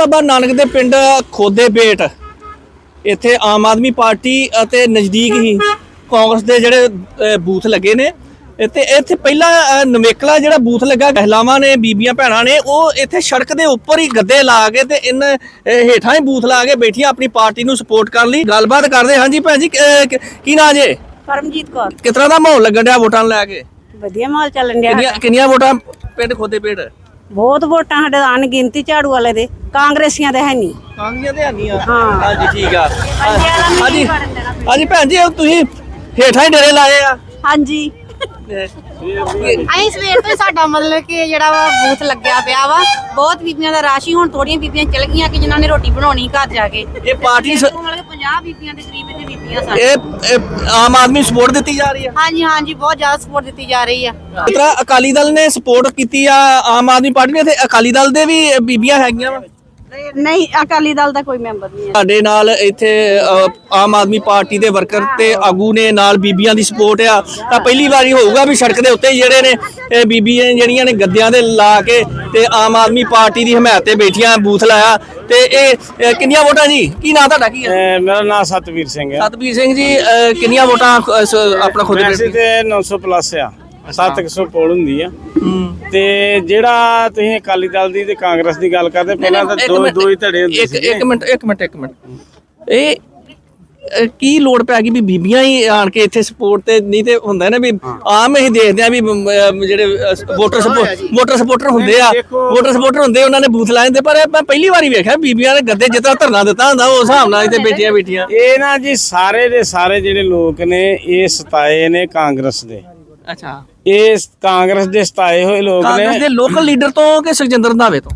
ਬਾਬਾ ਨਾਨਕ ਦੇ ਪਿੰਡ ਖੋਦੇ ਬੇਟ। ਇੱਥੇ ਆਮ ਆਦਮੀ ਪਾਰਟੀ ਅਤੇ ਨਜ਼ਦੀਕ ਹੀ ਕਾਂਗਰਸ ਦੇ ਜਿਹੜੇ ਬੂਥ ਲੱਗੇ ਨੇ। ਤੇ ਇੱਥੇ ਪਹਿਲਾਂ ਨਵੇਕਲਾ ਜਿਹੜਾ ਬੂਥ ਲੱਗਾ ਗਹਿਲਾਵਾਂ ਨੇ ਬੀਬੀਆਂ ਭੈਣਾਂ ਨੇ ਉਹ ਇੱਥੇ ਸੜਕ ਦੇ ਉੱਪਰ ਹੀ ਗੱਦੇ ਲਾ ਕੇ ਤੇ ਇਨ ਅ, ਹੇਠਾਂ ਹੀ ਬੂਥ ਲਾ ਕੇ ਬੈਠੀਆਂ ਆਪਣੀ ਪਾਰਟੀ ਨੂੰ ਸਪੋਰਟ ਕਰਨ ਲਈ। ਗੱਲਬਾਤ ਕਰਦੇ ਹਾਂਜੀ ਭੈਣ ਜੀ ਕ- ਨਾਂ ਜੇ? ਪਰਮਜੀਤ ਕੌਰ। ਤਰ੍ਹਾਂ ਦਾ ਮਾਹੌਲ ਲੱਗਣ ਡਿਆ ਵੋਟਾਂ ਲੈ ਕੇ? ਵਧੀਆ ਮਾਹੌਲ ਚੱਲਣ ਡਿਆ। ਕਿੰਨੀਆਂ ਵੋਟਾਂ ਪਿੰਡ ਖੋਦੇ ਬੇਟ? ਬਹੁਤ ਵੋਟਾਂ ਸਾਡੇ ਅਣ ਗਿਣਤੀ ਝਾੜੂ ਵਾਲੇ ਦੇ ਕਾਂਗਰਸੀਆਂ ਦੇ ਹੈ ਨਹੀਂ। ਕਾਂਗੀਆਂ ਤੇ ਆਨੀਆਂ ਹਾਂ। ਹਾਂਜੀ ਠੀਕ ਆ। ਹਾਂਜੀ। ਹਾਂਜੀ ਭੈਣ ਜੀ ਉਹ ਤੁਸੀਂ ਹੇਠਾਂ ਹੀ ਡੇਰੇ ਲਾਏ ਆ। ਹਾਂਜੀ। ਅਸੀਂ ਸਵੇਰ ਤੋਂ ਹੀ ਸਾਡਾ ਮਤਲਬ ਕਿ ਜਿਹੜਾ ਵਾ ਬੂਥ ਲੱਗਿਆ ਪਿਆ ਵਾ ਬਹੁਤ ਬੀਬੀਆਂ ਦਾ ਰਾਸ਼ੀ ਹੁਣ ਥੋੜੀਆਂ ਬੀਬੀਆਂ ਚਲ ਗਈਆਂ ਕਿ ਜਿਨ੍ਹਾਂ ਨੇ ਰੋਟੀ ਬਣਾਉਣੀ ਘਰ ਜਾ ਕੇ। ਇਹ ਪਾਰਟੀ ਸ- ਮਤਲਬ ਕਿ 50 ਬੀਬੀਆਂ ਦੇ ਕਰੀਬ ਇੱਥੇ ਬੀਬੀਆਂ ਸਨ। ਇਹ ਇਹ ਆਮ ਆਦਮੀ ਸਪੋਰਟ ਦਿੱਤੀ ਜਾ ਰਹੀ ਆ? ਹਾਂਜੀ ਹਾਂਜੀ ਬਹੁਤ ਜ਼ਿਆਦਾ ਸਪੋਰਟ ਦਿੱਤੀ ਜਾ ਰਹੀ ਆ। ਇਸ ਤਰ੍ਹਾਂ ਅਕਾਲੀ ਦਲ ਨੇ ਸਪੋਰਟ ਕੀਤੀ ਆ ਆਮ ਆਦਮੀ ਪਾਰਟੀ ਨੇ ਤੇ ਅਕਾਲੀ ਦਲ ਦੇ ਵੀ ਬੀਬੀਆਂ ਹੈਗੀਆਂ ਵਾ। ਨਹੀਂ ਅਕਾਲੀ ਦਲ ਦਾ ਕੋਈ ਮੈਂਬਰ ਨਹੀਂ ਹੈ। ਸਾਡੇ ਨਾਲ ਇੱਥੇ ਅ, ਆਮ ਆਦਮੀ ਪਾਰਟੀ ਦੇ ਵਰਕਰ ਤੇ ਆਗੂ ਨੇ ਨਾਲ ਬੀਬੀਆਂ ਦੀ ਸਪੋਰਟ ਆ। ਤਾਂ ਪਹਿਲੀ ਵਾਰੀ ਹੋਊਗਾ ਵੀ ਸੜਕ ਦੇ ਉੱਤੇ ਜਿਹੜੇ ਨੇ ਇਹ ਬੀਬੀਆਂ ਜਿਹੜੀਆਂ ਨੇ ਗੱਦਿਆਂ ਦੇ ਲਾ ਕੇ ਤੇ ਆਮ ਆਦਮੀ ਪਾਰਟੀ ਦੀ ਹਮਾਇਤ ਤੇ ਬੈਠੀਆਂ ਬੂਥ ਲਾਇਆ। ਤੇ ਇਹ ਅ, ਕਿੰਨੀਆਂ ਵੋਟਾਂ ਜੀ? ਕੀ ਨਾਂ ਤੁਹਾਡਾ ਕੀ ਹੈ? ਅਹ ਮੇਰਾ ਨਾਮ ਸਤਵੀਰ ਸਿੰਘ ਹੈ। ਸਤਬੀਰ ਸਿੰਘ ਜੀ ਅ, ਕਿੰਨੀਆਂ ਵੋਟਾਂ ਅ, ਸ- ਆਪਣਾ ਖੁਦ ਵੈਸੇ ਤੇ 900 ਪਲੱਸ ਆ। 700 ਪੋਲ ਹੁੰਦੀ ਆ। ਹੂੰ। ਤੇ ਜਿਹੜਾ ਤੁਸੀਂ ਅਕਾਲੀ ਦਲ ਦੀ ਤੇ ਕਾਂਗਰਸ ਦੀ ਗੱਲ ਕਰਦੇ ਪਹਿਲਾਂ ਤਾਂ ਦੋ ਦੋ ਹੀ ਧੜੇ ਹੁੰਦੇ ਸੀ ਇੱਕ ਮਿੰਟ ਇੱਕ ਮਿੰਟ ਇੱਕ ਮਿੰਟ। ਇਹ ਕੀ ਲੋੜ ਪੈ ਗਈ ਵੀ ਬੀਬੀਆਂ ਹੀ ਆਣ ਕੇ ਇੱਥੇ ਸਪੋਰਟ ਤੇ ਨਹੀਂ ਤੇ ਹੁੰਦਾ ਨਾ ਵੀ ਆਮ ਅਸੀਂ ਦੇਖਦੇ ਆ ਵੀ ਜਿਹੜੇ ਵੋਟਰ ਸਪੋਰਟ ਵੋਟਰ ਸਪੋਰਟਰ ਹੁੰਦੇ ਆ। ਵੋਟਰ ਸਪੋਰਟਰ ਹੁੰਦੇ ਉਹਨਾਂ ਨੇ ਬੂਥ ਲਾਏ ਹੁੰਦੇ ਪਰ ਮੈਂ ਪਹਿਲੀ ਵਾਰੀ ਵੇਖਿਆ ਬੀਬੀਆਂ ਨੇ ਗੱਦੇ ਜਿੱਦਾਂ ਧਰਨਾ ਦਿੱਤਾ ਹੁੰਦਾ ਉਸ ਹਿਸਾਬ ਨਾਲ ਇੱਥੇ ਬੈਠੀਆਂ ਬੈਠੀਆਂ। ਇਹ ਨਾ ਜੀ ਸਾਰੇ ਦੇ ਸਾਰੇ ਜਿਹੜੇ ਲੋਕ ਨੇ ਇਹ ਸਤਾਏ ਨੇ ਕਾਂਗਰਸ ਦੇ। ਅੱਛਾ। ਇਹ ਕਾਂਗਰਸ ਦੇ ਸਤਾਏ ਹੋਏ ਲੋਕ ਕਾਂਗਰਸ ਨੇ ਦੇ ਲੋਕਲ ਲੀਡਰ ਤੋਂ ਕਿ ਸੁਖਜਿੰਦਰ ਰੰਧਾਵੇ ਤੋਂ?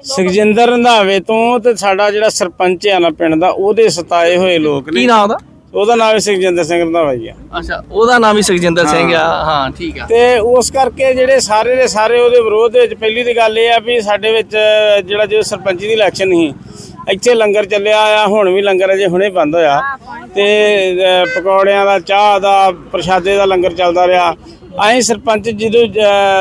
ਸੁਖਜਿੰਦਰ ਰੰਧਾਵੇ ਤੋਂ ਤੇ ਸਾਡਾ ਜਿਹੜਾ ਸਰਪੰਚ ਆ ਨਾ ਪਿੰਡ ਦਾ ਉਹਦੇ ਸਤਾਏ ਹੋਏ ਲੋਕ ਕੀ ਨੇ ਨਾਮ ਉਹਦਾ? ਉਹਦਾ ਨਾਮ ਹੈ ਸੁਖਜਿੰਦਰ ਸਿੰਘ ਰੰਧਾਵਾ ਜੀ ਆ। ਅੱਛਾ ਉਹਦਾ ਨਾਮ ਵੀ ਸੁਖਜਿੰਦਰ ਸਿੰਘ ਆ। ਹਾਂ ਠੀਕ ਆ। ਤੇ ਉਸ ਕਰਕੇ ਜਿਹੜੇ ਸਾਰੇ ਦੇ ਸਾਰੇ ਉਹਦੇ ਵਿਰੋਧ ਦੇ ਵਿੱਚ ਪਹਿਲੀ ਦੀ ਗੱਲ ਇਹ ਆ ਵੀ ਸਾਡੇ ਵਿੱਚ ਜਿਹੜਾ ਜੋ ਸਰਪੰਚੀ ਦੀ ਇਲੈਕਸ਼ਨ ਸੀ ਇੱਥੇ ਲੰਗਰ ਚੱਲਿਆ ਆ ਹੁਣ ਵੀ ਲੰਗਰ ਅਜੇ ਹੁਣੇ ਬੰਦ ਹੋਇਆ। ਤੇ ਅ, ਪਕੌੜਿਆਂ ਦਾ ਚਾਹ ਦਾ ਪ੍ਰਸ਼ਾਦੇ ਦਾ ਲੰਗਰ ਚੱਲਦਾ ਰਿਹਾ। ਅਸੀਂ ਸਰਪੰਚ ਜਦੋਂ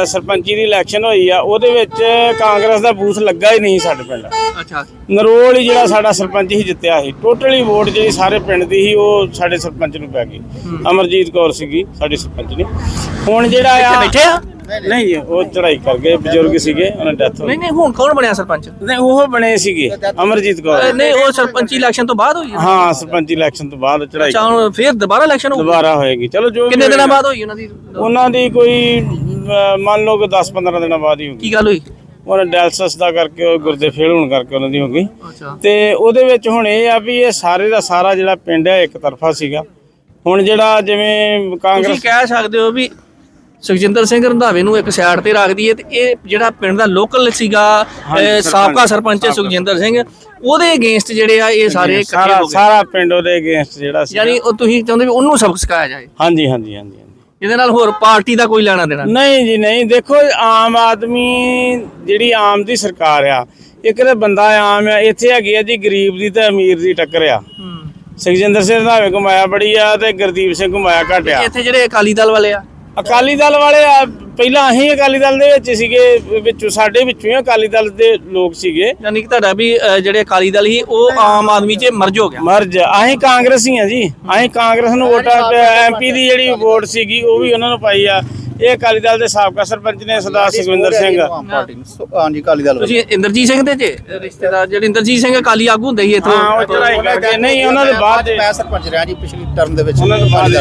ਸਰਪੰਚੀ ਦੀ ਇਲੈਕਸ਼ਨ ਹੋਈ ਆ ਉਹਦੇ ਵਿੱਚ ਕਾਂਗਰਸ ਦਾ ਬੂਥ ਲੱਗਾ ਹੀ ਨਹੀਂ ਸਾਡੇ ਪਿੰਡ। ਅੱਛਾ। ਨਰੋਲ ਹੀ ਜਿਹੜਾ ਸਾਡਾ ਸਰਪੰਚ ਹੀ ਜਿੱਤਿਆ ਸੀ। ਟੋਟਲੀ ਵੋਟ ਜਿਹੜੀ ਸਾਰੇ ਪਿੰਡ ਦੀ ਸੀ ਉਹ ਸਾਡੇ ਸਰਪੰਚ ਨੂੰ ਪੈ ਗਈ। ਅਮਰਜੀਤ ਕੌਰ ਸੀਗੀ ਸਾਡੀ ਸਰਪੰਚ ਨੇ। ਹੁਣ ਜਿਹੜਾ ਆ ਬੈਠੇ ਆ? ਨਹੀਂ ਜੀ, ਉਹ ਚੜਾਈ ਕਰ ਗਏ ਬਜ਼ੁਰਗ ਸੀਗੇ ਉਹਨਾਂ ਡੈਥ ਹੋ ਨਹੀਂ ਨਹੀਂ ਹੁਣ ਕੌਣ ਬਣਿਆ ਸਰਪੰਚ? ਨਹੀਂ ਉਹ ਬਣੇ ਸੀਗੇ ਅਮਰਜੀਤ ਕੌਰ। ਨਹੀਂ ਉਹ ਸਰਪੰਚੀ ਇਲੈਕਸ਼ਨ ਤੋਂ ਬਾਅਦ ਹੋਈ ਹੈ। ਹਾਂ ਸਰਪੰਚੀ ਇਲੈਕਸ਼ਨ ਤੋਂ ਬਾਅਦ ਚੜਾਈ ਅੱਛਾ ਹੁਣ ਫੇਰ ਦੁਬਾਰਾ ਇਲੈਕਸ਼ਨ ਹੋ ਦੁਬਾਰਾ ਹੋਏਗੀ। ਚਲੋ ਜੋ ਵੀ ਕਿੰਨੇ ਦਿਨਾਂ ਹੋਏਗਾ। ਬਾਅਦ ਹੋਈ ਉਹਨਾਂ ਦੀ? ਉਹਨਾਂ ਦੀ ਕੋਈ ਅਹ, ਮੰਨ ਲਓ ਕਿ 10-15 ਦਿਨਾਂ ਬਾਅਦ ਹੀ ਹੋਗੀ ਕੀ ਗੱਲ ਹੋਈ? ਉਹਨਾਂ ਡੈਲਸਸ ਦਾ ਕਰਕੇ ਉਹ ਗੁਰਦੇ ਫੇਲ ਹੋਣ ਕਰਕੇ ਉਹਨਾਂ ਦੀ ਹੋ ਗਈ। ਅੱਛਾ। ਤੇ ਉਹਦੇ ਵਿੱਚ ਹੁਣ ਇਹ ਆ ਵੀ ਇਹ ਸਾਰੇ ਦਾ ਸਾਰਾ ਜਿਹੜਾ ਪਿੰਡ ਹੈ ਇੱਕ ਤਰਫਾ ਸੀਗਾ। ਹੁਣ ਜਿਹੜਾ ਜਿਵੇਂ ਤੁਸੀਂ ਕਾਂਗਰਸ ਕਹਿ ਸਕਦੇ ਹੋ ਵੀ ਸੁਖਜਿੰਦਰ ਸਿੰਘ ਰੰਧਾਵੇ ਨੂੰ ਇੱਕ ਸਾਈਡ ਤੇ ਰੱਖ ਦਈਏ ਤੇ ਇਹ ਜਿਹੜਾ ਪਿੰਡ ਦਾ ਲੋਕਲ ਸੀਗਾ ਹਾਂਜੀ, ਅ, ਸਰਪੰਚ, ਸਾਬਕਾ ਸਰਪੰਚ ਸੁਖਜਿੰਦਰ ਸਿੰਘ ਉਹਦੇ ਅਗੇਂਸਟ ਜਿਹੜੇ ਆ ਇਹ ਸਾਰੇ ਇਕੱਠੇ ਸਾਰਾ ਹੋ ਗਏ। ਸਾਰਾ ਪਿੰਡ ਉਹਦੇ ਅਗੇਂਸਟ ਜਿਹੜਾ ਸੀ ਯਾਨੀ ਉਹ ਤੁਸੀਂ ਚਾਹੁੰਦੇ ਵੀ ਉਹਨੂੰ ਸਬਕ ਸਿਖਾਇਆ ਜਾਏ? ਹਾਂਜੀ ਹਾਂਜੀ ਹਾਂਜੀ ਹਾਂਜੀ। ਜਿਹਦੇ ਨਾਲ ਹੋਰ ਪਾਰਟੀ ਦਾ ਕੋਈ ਲੈਣਾ ਦੇਣਾ? ਨਹੀਂ। ਜੀ ਨਹੀਂ। ਦੇਖੋ ਆਮ ਆਦਮੀ ਜਿਹੜੀ ਆਮ ਦੀ ਸਰਕਾਰ ਆ ਇੱਕ ਤਾਂ ਬੰਦਾ ਆਮ ਆ ਇੱਥੇ ਹੈਗੀ ਆ ਜੀ ਗਰੀਬ ਦੀ ਤੇ ਅਮੀਰ ਦੀ ਟੱਕਰ ਆ। ਸੁਖਜਿੰਦਰ ਸਿੰਘ ਰੰਧਾਵੇ ਘੁਮਾਇਆ ਬੜੀ ਆ ਤੇ ਗੁਰਦੀਪ ਸਿੰਘ ਘੁਮਾਇਆ ਘੱਟ ਆ ਇੱਥੇ ਜਿਹੜੇ ਅਕਾਲੀ ਦਲ ਵਾਲੇ ਆ? ਅਕਾਲੀ ਦਲ ਵਾਲੇ ਆ ਪਹਿਲਾਂ ਅਸੀਂ ਅਕਾਲੀ ਦਲ ਦੇ ਵਿੱਚ ਸੀਗੇ ਵਿੱਚੋਂ ਸਾਡੇ ਵਿੱਚੋਂ ਹੀ ਅਕਾਲੀ ਦਲ ਦੇ ਲੋਕ ਸੀਗੇ। ਯਾਨੀ ਕਿ ਤੁਹਾਡਾ ਵੀ ਅ, ਜਿਹੜੇ ਅਕਾਲੀ ਦਲ ਸੀ ਉਹ ਆਮ ਆਦਮੀ 'ਚ ਮਰਜ ਹੋ ਗਿਆ। ਮਰਜ ਅਸੀਂ ਕਾਂਗਰਸੀ ਆ ਜੀ। ਅਸੀਂ ਕਾਂਗਰਸ ਨੂੰ ਵੋਟਾਂ ਐਮਪੀ ਦੀ ਜਿਹੜੀ ਵੋਟ ਸੀਗੀ ਉਹ ਵੀ ਉਹਨਾਂ ਨੂੰ ਪਾਈ ਆ। ਇਹ ਅਕਾਲੀ ਦਲ ਦੇ ਸਾਬਕਾ ਸਰਪੰਚ ਨੇ ਸਰਦਾਰ ਸੁਖਵਿੰਦਰ ਸਿੰਘ। ਹਾਂਜੀ ਅਕਾਲੀ ਦਲ ਤੁਸੀਂ ਇੰਦਰਜੀਤ ਸਿੰਘ ਦੇ ਜੇ ਰਿਸ਼ਤੇਦਾਰ ਜਿਹੜੇ ਇੰਦਰਜੀਤ ਸਿੰਘ ਅਕਾਲੀ ਆਗੂ ਹੁੰਦੇ ਸੀ ਇੱਥੋਂ? ਹਾਂ ਉਹ ਚੜਾਈ ਕਰਕੇ। ਨਹੀਂ ਉਹਨਾਂ ਦੇ ਬਾਅਦ ਦੇ। ਮੈਂ ਸਰਪੰਚ ਰਿਹਾ ਜੀ ਪਿਛਲੀ ਟਰਮ ਦੇ ਵਿੱਚ। ਉਹਨਾਂ ਦੇ ਬਾਅਦ ਦੇ।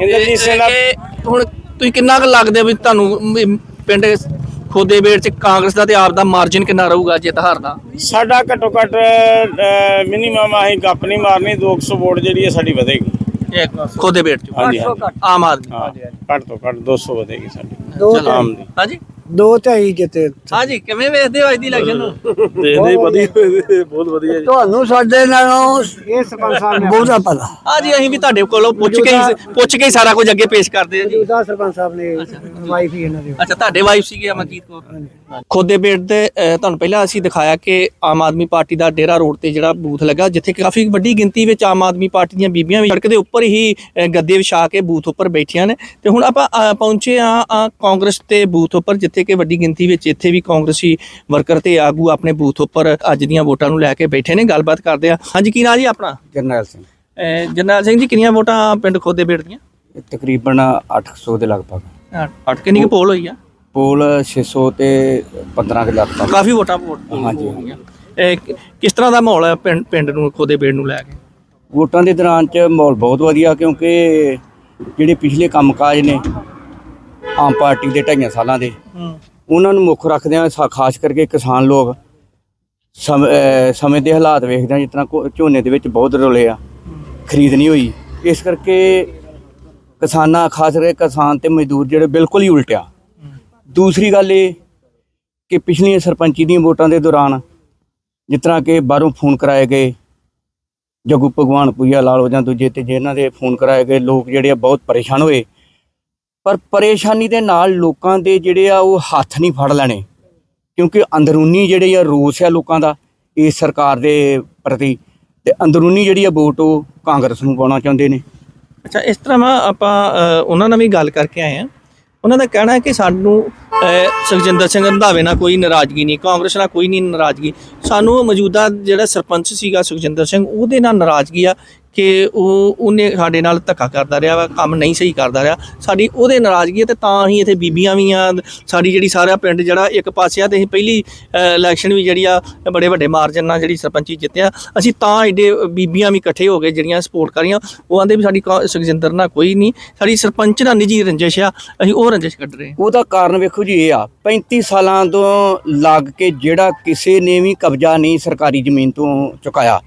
ਇੰਦਰਜੀਤ ਸਿੰਘ ਦਾ ਇਹ ਹੁਣ ਤੁਸੀਂ ਕਿੰਨਾ ਕੁ ਲੱਗਦੇ ਵੀ ਤੁਹਾਨੂੰ ਵੀ ਪਿੰਡ ਖੋਦੇ ਬੇੜ ਚ ਕਾਂਗਰਸ ਦਾ ਤੇ ਆਪ ਦਾ ਮਾਰਜਿਨ ਕਿੰਨਾ ਰਹੂਗਾ ਜਿੱਤ ਹਾਰ ਦਾ? ਸਾਡਾ ਘੱਟੋ ਘੱਟ ਮਿਨੀਮਮ ਅਸੀਂ ਗੱਪ ਨਹੀਂ ਮਾਰਨੀ 200 ਵੋਟ ਜਿਹੜੀ ਹੈ ਸਾਡੀ ਵਧੇਗੀ। ਇਹ ਖੋਦੇ ਬੇੜ ਚ। ਆਮ ਆਦਮੀ। ਘੱਟ ਤੋਂ ਘੱਟ 200 ਵਧੇਗੀ ਸਾਡੀ। ਆਮ ਦੀ। ਹਾਂਜੀ? ਦੋ ਢਾਈ ਜਿੱਤੇ ਹਾਂਜੀ ਕਿਵੇਂ ਵੇਖਦੇ ਹੋ ਅੱਜ ਦੀ ਇਲੈਕਸ਼ਨ ਨੂੰ? ਦੇਖਦੇ ਵਧੀਆ। ਬਹੁਤ ਵਧੀਆ ਤੁਹਾਨੂੰ ਸਾਡੇ ਨਾਲੋਂ ਇਹ ਸਰਪੰਚ ਸਾਹਿਬ ਨੇ ਬਹੁਤਾ ਪਤਾ ਹਾਂਜੀ ਅਸੀਂ ਵੀ ਤੁਹਾਡੇ ਕੋਲੋਂ ਪੁੱਛ ਕੇ ਹੀ ਪੁੱਛ ਕੇ ਹੀ ਸਾਰਾ ਕੁਝ ਅੱਗੇ ਪੇਸ਼ ਕਰਦੇ ਹਾਂ ਜੀ। ਉਹਦਾ ਸਰਪੰਚ ਸਾਹਿਬ ਨੇ ਵਾਈਫ ਹੀ ਇਹਨਾਂ ਦੀ। ਅੱਛਾ ਤੁਹਾਡੇ ਵਾਈਫ ਸੀਗੇ ਅਮਰਜੀਤ ਕੌਰ। ਖੋਦੇ ਬੇਟ ਦੇ ਅਹ, ਤੁਹਾਨੂੰ ਪਹਿਲਾਂ ਅਸੀਂ ਦਿਖਾਇਆ ਕਿ ਆਮ ਆਦਮੀ ਪਾਰਟੀ ਦਾ ਡੇਰਾ ਰੋਡ ਤੇ ਜਿਹੜਾ ਬੂਥ ਲੱਗਾ ਜਿੱਥੇ ਕਾਫੀ ਵੱਡੀ ਗਿਣਤੀ ਵਿੱਚ ਆਮ ਆਦਮੀ ਪਾਰਟੀ ਦੀਆਂ ਬੀਬੀਆਂ ਵੀ ਸੜਕ ਦੇ ਉੱਪਰ ਹੀ ਅਹ, ਗੱਦੇ ਵਿਛਾ ਕੇ ਬੂਥ ਉੱਪਰ ਬੈਠੀਆਂ ਨੇ। ਤੇ ਹੁਣ ਆਪਾਂ ਅਹ, ਪਹੁੰਚੇ ਆ ਕਾਂਗਰਸ ਤੇ ਬੂਥ ਉੱਪਰ ਜਿੱਥੇ ਇੱਥੇ ਕਿ ਵੱਡੀ ਗਿਣਤੀ ਵਿੱਚ ਇੱਥੇ ਵੀ ਕਾਂਗਰਸੀ ਵਰਕਰ ਤੇ ਆਗੂ ਆਪਣੇ ਬੂਥ ਉੱਪਰ ਅੱਜ ਦੀਆਂ ਵੋਟਾਂ ਨੂੰ ਲੈ ਕੇ ਬੈਠੇ ਨੇ ਗੱਲਬਾਤ ਕਰਦੇ ਆ। ਹਾਂਜੀ ਕੀ ਨਾਂ ਜੀ ਆਪਣਾ? ਜਰਨੈਲ ਸਿੰਘ। ਜਰਨੈਲ ਸਿੰਘ ਜੀ ਕਿੰਨੀਆਂ ਵੋਟਾਂ ਪਿੰਡ ਖੋਦੇ ਬੇੜ ਦੀਆਂ ਤਕਰੀਬਨ 800 ਦੇ ਲਗਭਗ। ਅੱਠ ਕਿੰਨੀ ਕੁ ਪੋਲ ਹੋਈ ਆ? ਪੋਲ 600 ਤੇ 15 ਦੇ ਲਗਭਗ ਕਾਫੀ ਵੋਟਾਂ ਹਾਂਜੀ। ਕਿ- ਕਿਸ ਤਰ੍ਹਾਂ ਦਾ ਮਾਹੌਲ ਹੈ ਪਿੰਡ ਪਿੰਡ ਨੂੰ ਖੋਦੇ ਬੇੜ ਨੂੰ ਲੈ ਕੇ? ਵੋਟਾਂ ਦੇ ਦੌਰਾਨ ਚ ਮਾਹੌਲ ਬਹੁਤ ਵਧੀਆ ਕਿਉਂਕਿ ਜਿਹੜੇ ਪਿਛਲੇ ਕੰਮਕਾਜ ਨੇ ਆਮ ਪਾਰਟੀ ਦੇ ਢਾਈਆਂ ਸਾਲਾਂ ਦੇ। ਉਹਨਾਂ ਨੂੰ ਮੁੱਖ ਰੱਖਦਿਆਂ ਸਾ- ਖਾਸ ਕਰਕੇ ਕਿਸਾਨ ਲੋਕ ਸਮ- ਦੇ ਹਾਲਾਤ ਵੇਖਦਿਆਂ ਜਿਸ ਤਰ੍ਹਾਂ ਕੋ- ਝੋਨੇ ਦੇ ਵਿੱਚ ਬਹੁਤ ਰੋਲੇ ਆ ਖਰੀਦ ਨਹੀਂ ਹੋਈ। ਇਸ ਕਰਕੇ ਕਿਸਾਨਾਂ ਖਾਸ ਕਰਕੇ ਕਿਸਾਨ ਤੇ ਮਜ਼ਦੂਰ ਜਿਹੜੇ ਬਿਲਕੁਲ ਹੀ ਉਲਟਿਆ। ਦੂਸਰੀ ਗੱਲ ਇਹ ਕਿ ਪਿਛਲੀਆਂ ਸਰਪੰਚੀ ਦੀਆਂ ਵੋਟਾਂ ਦੇ ਦੌਰਾਨ ਜਿਸ ਤਰ੍ਹਾਂ ਕਿ ਬਾਹਰੋਂ ਫੋਨ ਕਰਾਏ ਗਏ ਜਗੂ ਭਗਵਾਨ ਪੁਈਆ ਲਾ ਲਓ ਜਾਂ ਦੂਜੇ ਤੇ ਜਿਹਨਾਂ ਦੇ ਫੋਨ ਕਰਾਏ ਗਏ ਲੋਕ ਜਿਹੜੇ ਆ ਬਹੁਤ ਪਰੇਸ਼ਾਨ ਹੋਏ। ਪਰ ਪਰੇਸ਼ਾਨੀ ਦੇ ਨਾਲ ਲੋਕਾਂ ਦੇ ਜਿਹੜੇ ਆ ਉਹ ਹੱਥ ਨਹੀਂ ਫੜ ਲੈਣੇ। ਕਿਉਂਕਿ ਅੰਦਰੂਨੀ ਜਿਹੜੇ ਆ ਰੋਸ ਆ ਲੋਕਾਂ ਦਾ ਇਸ ਸਰਕਾਰ ਦੇ ਪ੍ਰਤੀ ਤੇ ਅੰਦਰੂਨੀ ਜਿਹੜੀ ਆ ਵੋਟ ਉਹ ਕਾਂਗਰਸ ਨੂੰ ਪਾਉਣਾ ਚਾਹੁੰਦੇ ਨੇ। ਅੱਛਾ, ਇਸ ਤਰ੍ਹਾਂ ਵਾ ਆਪਾਂ ਉਹਨਾਂ ਨਾਲ ਵੀ ਗੱਲ ਕਰਕੇ ਆਏ ਆ ਉਹਨਾਂ ਦਾ ਕਹਿਣਾ ਹੈ ਕਿ ਸਾਨੂੰ ਸੁਖਜਿੰਦਰ ਸਿੰਘ ਰੰਧਾਵੇ ਨਾਲ ਕੋਈ ਨਾਰਾਜ਼ਗੀ ਨਹੀਂ, ਕਾਂਗਰਸ ਨਾਲ ਕੋਈ ਨਹੀਂ ਨਾਰਾਜ਼ਗੀ। ਸਾਨੂੰ ਮੌਜੂਦਾ ਜਿਹੜਾ ਸਰਪੰਚ ਸੀਗਾ ਸੁਖਜਿੰਦਰ ਸਿੰਘ, ਉਹਦੇ ਨਾਲ ਨਾਰਾਜ਼ਗੀ ਆ ਕਿ ਉਹ ਉਹਨੇ ਸਾਡੇ ਨਾਲ ਧੱਕਾ ਕਰਦਾ ਰਿਹਾ ਵਾ, ਕੰਮ ਨਹੀਂ ਸਹੀ ਕਰਦਾ ਰਿਹਾ। ਸਾਡੀ ਉਹਦੇ ਨਾਰਾਜ਼ਗੀ ਹੈ ਤੇ ਤਾਂ ਹੀ ਇੱਥੇ ਬੀਬੀਆਂ ਵੀ ਆ, ਸਾਡੀ ਜਿਹੜੀ ਸਾਰਾ ਪਿੰਡ ਜਿਹੜਾ ਇੱਕ ਪਾਸੇ ਆ ਤੇ ਅਸੀਂ ਪਹਿਲੀ ਇਲੈਕਸ਼ਨ ਵੀ ਜਿਹੜੀ ਆ, ਬੜੇ ਵੱਡੇ ਮਾਰਜਨ ਨਾਲ ਜਿਹੜੀ ਸਰਪੰਚੀ ਜਿੱਤਿਆ ਅਸੀਂ ਤਾਂ ਏਡੇ ਬੀਬੀਆਂ ਵੀ ਇਕੱਠੇ ਹੋ ਗਏ ਜਿਹੜੀਆਂ ਸਪੋਰਟ ਕਰ ਰਹੀਆਂ, ਉਹ ਆਂਦੇ ਵੀ ਸਾਡੀ ਕਾ- ਸੁਖਜਿੰਦਰ ਨਾਲ ਕੋਈ ਨਹੀਂ, ਸਾਡੀ ਸਰਪੰਚ ਨਾਲ ਨਿੱਜੀ ਰੰਜਿਸ਼ ਆ, ਅਸੀਂ ਉਹ ਰੰਜਿਸ਼ ਕੱਢ ਰਹੇ ਉਹਦਾ ਕਾਰਨ ਵੇਖੋ ਜੀ ਇਹ ਆ 35 ਸਾਲਾਂ ਤੋਂ ਲੱਗ ਕੇ ਜਿਹੜਾ ਕਿਸੇ ਨੇ ਵੀ ਕਬਜ਼ਾ ਨਹੀਂ ਸਰਕਾਰੀ ਜ਼ਮੀਨ ਤੋਂ ਚੁਕਾਇਆ।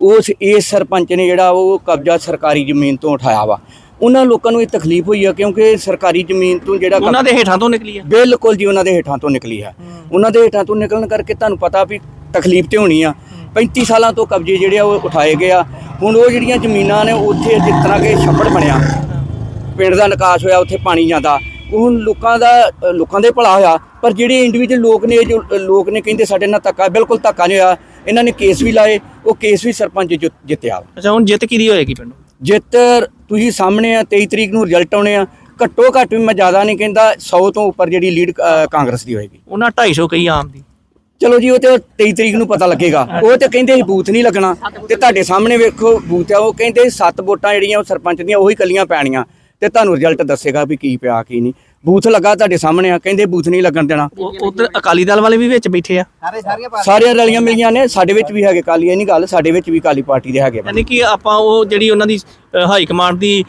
ਉਸ ਇਸ ਸਰਪੰਚ ਨੇ ਜਿਹੜਾ ਉਹ ਕਬਜ਼ਾ ਸਰਕਾਰੀ ਜ਼ਮੀਨ ਤੋਂ ਉਠਾਇਆ ਵਾ। ਉਹਨਾਂ ਲੋਕਾਂ ਨੂੰ ਇਹ ਤਕਲੀਫ ਹੋਈ ਆ ਕਿਉਂਕਿ ਸਰਕਾਰੀ ਜ਼ਮੀਨ ਤੋਂ ਜਿਹੜਾ ਉਹਨਾਂ ਦੇ ਹੇਠਾਂ ਤੋਂ ਨਿਕਲੀ ਆ। ਬਿਲਕੁਲ ਜੀ ਉਹਨਾਂ ਦੇ ਹੇਠਾਂ ਤੋਂ ਨਿਕਲੀ ਹੈ। ਉਹਨਾਂ ਦੇ ਹੇਠਾਂ ਤੋਂ ਨਿਕਲਣ ਕਰਕੇ ਤੁਹਾਨੂੰ ਪਤਾ ਵੀ ਤਕਲੀਫ ਤੇ ਹੋਣੀ ਆ। 35 ਸਾਲਾਂ ਤੋਂ ਕਬਜ਼ੇ ਜਿਹੜੇ ਆ ਉਹ ਉਠਾਏ ਗਏ ਆ। ਹੁਣ ਉਹ ਜਿਹੜੀਆਂ ਜ਼ਮੀਨਾਂ ਨੇ ਉੱਥੇ ਜਿਸ ਤਰ੍ਹਾਂ ਕਿ ਛੱਪੜ ਬਣਿਆ। ਪਿੰਡ ਦਾ ਨਿਕਾਸ ਹੋਇਆ ਉੱਥੇ ਪਾਣੀ ਜਾਂਦਾ। ਉਹ ਹੁਣ ਲੋਕਾਂ ਦਾ ਲੋਕਾਂ ਦੇ ਭਲਾ ਹੋਇਆ। ਪਰ ਜਿਹੜੇ ਇੰਡੀਵਿਜੂਅਲ ਲੋਕ ਨੇ ਜੋ ਲੋਕ ਨੇ ਕਹਿੰਦੇ ਸਾਡੇ ਨਾਲ ਧੱਕਾ ਬਿਲਕੁਲ ਧੱਕਾ ਨਹੀਂ ਹੋਇਆ। ਇਹਨਾਂ ਨੇ ਕੇਸ ਵੀ ਲਾਏ ਉਹ ਕੇਸ ਵੀ ਸਰਪੰਚ ਜਿੱਤ- ਜਿੱਤਿਆ ਅੱਛਾ ਹੁਣ ਜਿੱਤ ਕਿਹਦੀ ਹੋਏਗੀ ਪਿੰਡੋਂ? ਜਿੱਤ ਤੁਸੀਂ ਸਾਹਮਣੇ ਆ 23 ਤਰੀਕ ਨੂੰ ਰਿਜ਼ਲਟ ਆਉਣੇ ਆ। ਘੱਟੋ ਘੱਟ ਵੀ ਮੈਂ ਜ਼ਿਆਦਾ ਨਹੀਂ ਕਹਿੰਦਾ 100 ਤੋਂ ਉੱਪਰ ਜਿਹੜੀ ਲੀਡ ਅ, ਕਾਂਗਰਸ ਦੀ ਹੋਏਗੀ। ਉਹਨਾਂ 250 ਕਈ ਆਮ ਦੀ। ਚਲੋ ਜੀ ਉਹ ਤੇ 23 ਤਰੀਕ ਨੂੰ ਪਤਾ ਲੱਗੇਗਾ। ਉਹ ਤੇ ਕਹਿੰਦੇ ਸੀ ਬੂਥ ਨਹੀਂ ਲੱਗਣਾ। ਤੇ ਤੁਹਾਡੇ ਸਾਹਮਣੇ ਵੇਖੋ ਬੂਥ ਆ ਉਹ ਕਹਿੰਦੇ ਸੱਤ ਵੋਟਾਂ ਜਿਹੜੀਆਂ ਉਹ ਸਰਪੰਚ ਦੀਆਂ ਉਹੀ ਕੱਲੀਆਂ ਪੈਣੀਆਂ। ਤੇ ਤੁਹਾਨੂੰ ਰਿਜ਼ਲਟ ਦੱਸੇਗਾ ਵੀ ਕੀ ਪਿਆ ਕੀ ਨਹੀਂ। ਬੂਥ ਲੱਗਾ ਤੁਹਾਡੇ ਸਾਹਮਣੇ ਆ ਕਹਿੰਦੇ ਬੂਥ ਨਹੀਂ ਲੱਗਣ ਦੇਣਾ। ਉਧਰ ਅਕਾਲੀ ਦਲ ਵਾਲੇ ਵੀ ਵਿੱਚ ਬੈਠੇ ਆ। ਸਾਰੀਆਂ ਰਲੀਆਂ ਮਿਲੀਆਂ ਨੇ ਸਾਡੇ ਵਿੱਚ ਵੀ ਹੈਗੇ ਕਾਲੀ ਇਹ ਨਹੀਂ ਗੱਲ ਸਾਡੇ ਵਿੱਚ ਵੀ ਕਾਲੀ ਪਾਰਟੀ ਦੇ ਹੈਗੇ ਯਾਨੀ ਕਿ ਆਪਾਂ ਉਹ ਜਿਹੜੀ ਉਹਨਾਂ ਦੀ ਹਾਈ ਕਮਾਂਡ ਦੀ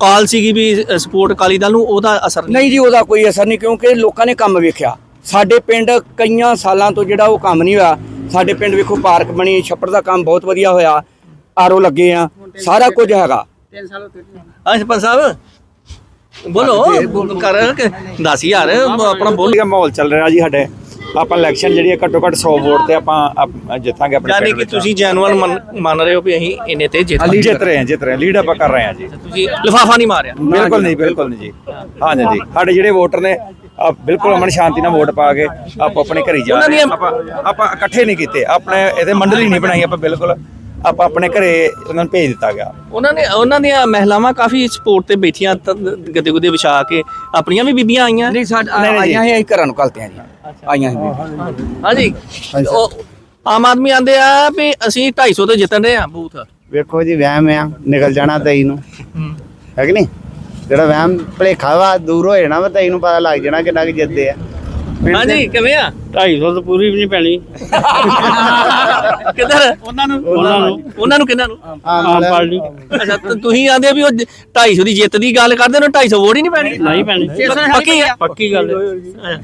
ਕਾਲ ਸੀਗੀ ਵੀ ਸਪੋਰਟ ਅਕਾਲੀ ਦਲ ਨੂੰ ਉਹਦਾ ਅਸਰ ਨਹੀਂ। ਨਹੀਂ ਜੀ ਉਹਦਾ ਕੋਈ ਅਸਰ ਨਹੀਂ ਕਿਉਂਕਿ ਲੋਕਾਂ ਨੇ ਕੰਮ ਵੇਖਿਆ। ਸਾਡੇ ਪਿੰਡ ਕਈਆਂ ਸਾਲਾਂ ਤੋਂ ਜਿਹੜਾ ਉਹ ਕੰਮ ਨਹੀਂ ਹੋਇਆ। ਸਾਡੇ ਪਿੰਡ ਵੇਖੋ ਪਾਰਕ ਬਣੀ ਛੱਪੜ ਦਾ ਕੰਮ ਬਹੁਤ ਵਧੀਆ ਹੋਇਆ। ਆਰਓ ਲੱਗੇ ਆ ਸਾਰਾ ਕੁਝ ਹੈਗਾ। ਹਾਂ ਸਰਪੰਚ ਸਾਹਿਬ ਬੋਲੋ ਕਰ ਕੇ 10000 ਆਪਣਾ ਬੋਲ। ਵਧੀਆ ਮਾਹੌਲ ਚੱਲ ਰਿਹਾ ਜੀ ਸਾਡੇ। ਆਪਾਂ ਇਲੈਕਸ਼ਨ ਜਿਹੜੀ ਹੈ ਘੱਟੋ ਘੱਟ 100 ਵੋਟ ਤੇ ਆਪਾਂ ਆਪ- ਜਿੱਤਾਂਗੇ ਆਪਣੇ ਯਾਨੀ ਕਿ। ਤੁਸੀਂ ਜੈਨੂਅਲ ਮੰਨ ਰਹੇ ਹੋ ਵੀ ਅਸੀਂ ਇੰਨੇ ਤੇ ਜਿੱਤ ਜਿੱਤ ਰਹੇ ਹਾਂ ਜਿੱਤ ਰਹੇ ਹਾਂ। ਲੀਡ ਆਪਾਂ ਕਰ ਰਹੇ ਹਾਂ ਜੀ। ਤੁਸੀਂ ਲਿਫਾਫਾ ਨਹੀਂ ਮਾਰਿਆ। ਬਿਲਕੁਲ ਨਹੀਂ ਬਿਲਕੁਲ ਨਹੀਂ ਜੀ। ਹਾਂਜੀ ਜੀ ਸਾਡੇ ਜਿਹੜੇ ਵੋਟਰ ਨੇ ਆ ਬਿਲਕੁਲ ਅਮਨ ਸ਼ਾਂਤੀ ਨਾਲ ਵੋਟ ਪਾ ਕੇ ਆਪੋ ਆਪਣੇ ਘਰੀ ਜਾ ਉਹਨਾਂ ਰਹੇ ਦੀਆਂ- ਹਾਂ। ਆਪਾਂ ਆਪਾਂ ਇਕੱਠੇ ਨਹੀਂ ਕੀਤੇ। ਆਪਣੇ ਇਹਦੇ ਮੰਡਲੀ ਨਹੀਂ ਬਣਾਈ ਆਪਾਂ ਬਿਲਕੁਲ ਆਪਾਂ ਆਪਣੇ ਘਰੇ ਉਹਨਾਂ ਨੂੰ ਭੇਜ ਦਿੱਤਾ ਗਿਆ। ਉਹਨਾਂ ਨੇ ਉਹਨਾਂ ਦੀਆਂ ਮਹਿਲਾਵਾਂ ਕਾਫੀ ਸਪੋਰਟ ਤੇ ਬੈਠੀਆਂ ਗੱਦੇ ਗੁੱਦੇ ਵਿਛਾ ਕੇ ਆਪਣੀਆਂ ਵੀ ਬੀਬੀਆਂ ਆਈਆਂ? ਨਹੀਂ ਸਾਡ। ਆਈਆਂ ਹੀ ਘਰਾਂ ਨੂੰ ਕਲਤੇ ਆ ਜੀ। ਆਈਆਂ ਸੀ ਹਾਂਜੀ। ਉਹ ਆਮ ਆਦਮੀ ਆਂਦੇ ਆ ਵੀ ਅਸੀਂ 250 ਤੋਂ ਜਿੱਤਣ ਰਹੇ ਆ ਬੂਥ। ਵੇਖੋ ਜੀ ਵਹਿਮ ਆ ਨਿਕਲ ਜਾਣਾ ਤਈ ਨੂੰ। ਹੈ। ਕਿ ਨਹੀਂ? ਜਿਹੜਾ ਵਹਿਮ ਭਲੇਖਾ ਵਾ ਦੂਰ ਹੋ ਜਾਣਾ ਵਾ ਤਈ ਨੂੰ ਪਤਾ ਲੱਗ ਜਾਣਾ ਕਿੰਨਾ ਕਿ ਜਿੱਦੇ ਆ। ਹਾਂਜੀ ਕਿਵੇਂ ਆ? 250 ਤਾਂ ਪੂਰੀ ਵੀ ਨਹੀਂ ਪੈਣੀ। ਕਿੱਧਰ? ਉਹਨਾਂ ਨੂੰ। ਉਹਨਾਂ ਨੂੰ। ਉਹਨਾਂ ਨੂੰ ਕਿਹਨਾਂ ਨੂੰ? ਆਮ ਪਾਰਟੀ। ਅੱਛਾ ਤੇ ਤੁਸੀਂ ਆਂਦੇ ਵੀ ਉਹ 250 ਦੀ ਜਿੱਤ ਦੀ ਗੱਲ ਕਰਦੇ ਨੇ 250 ਵੋਟ ਹੀ ਨਹੀਂ ਪੈਣੀ? ਨਹੀਂ ਪੈਣੀ। ਪੱਕੀ ਆ? ਪੱਕੀ ਗੱਲ ਹੈ।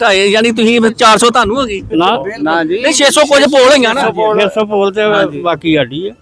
ਢਾਈ ਯਾਨੀ ਤੁਸੀਂ 400 ਤੁਹਾਨੂੰ ਹੋ ਗਈ? ਨਾ। ਨਾ ਜੀ। ਨਹੀਂ 600 ਕੁਝ ਪੋਲ ਹੋਈਆਂ ਨਾ। 600 ਬੋਲ ਤੇ ਬਾਕੀ ਸਾਡੀ ਹੈ